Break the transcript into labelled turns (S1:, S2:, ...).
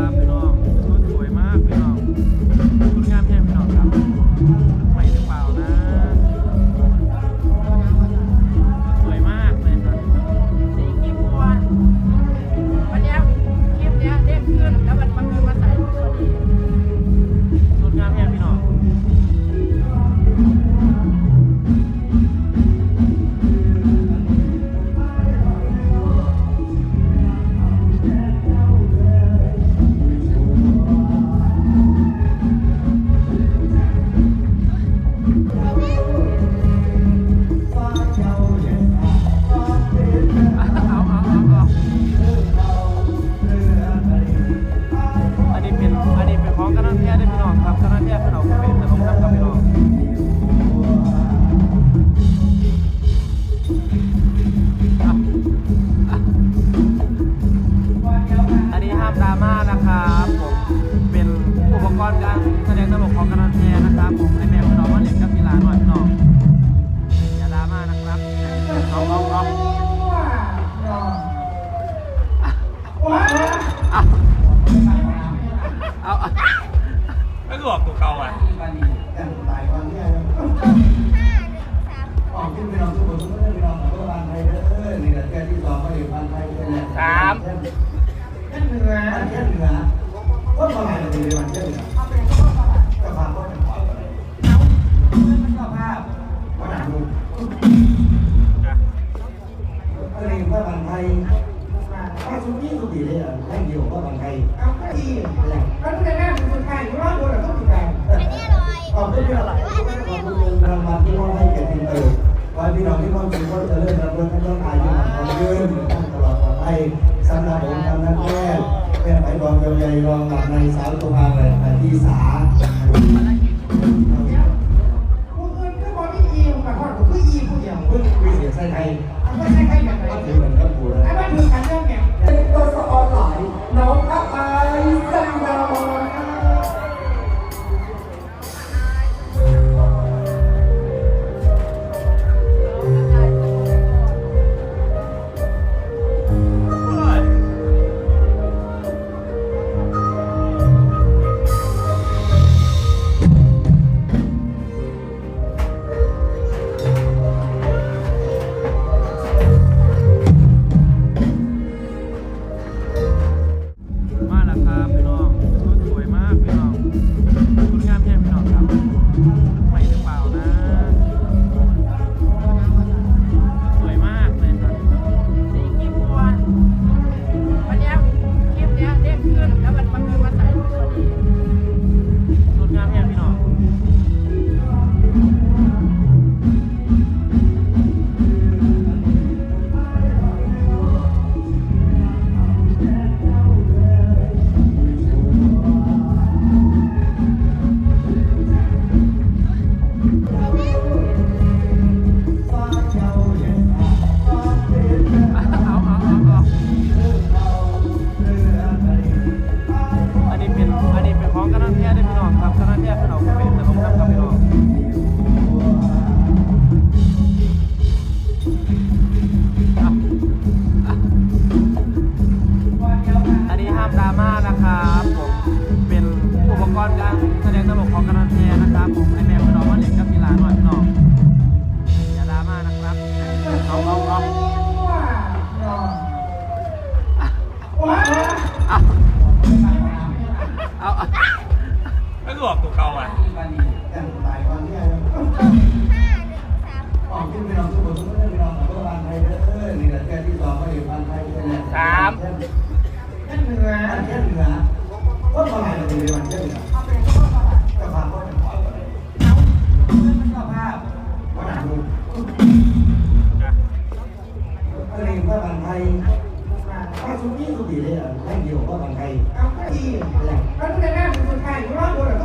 S1: Um, I'm gonna เอาเไม่หลอกกูเก
S2: เอาไวัน
S1: เจ้าเอะไรก็ต้องจะหน้าถึงสุดท้ายรอบตัวเรา
S3: ต้องติดตามอั
S4: นนี้อร่อย
S3: ขอบคุณที่อะรางวัลที่มอบให้แก่ทีมเตยวันพี่น้องที่มอบถึงก็จะเริ่มรับรู้ทั้งต้นอายุของยืนตั้งตลอดต่อไปสำหรับผมกำนันแก้แม่ไปรองเยาวใหญ่รองกับในสาวตุภาเลย
S2: นย
S3: ที่
S2: สา definitely. คื
S3: ออ
S2: อก
S3: ตัว
S1: เก่าอะสา
S2: มที่สุ
S1: ดดีเลยอะแค่เดียวก็บางไท
S3: ยเอาที่แหละมันเป็นหน้า
S1: สุดท้า
S3: ยรอดหมด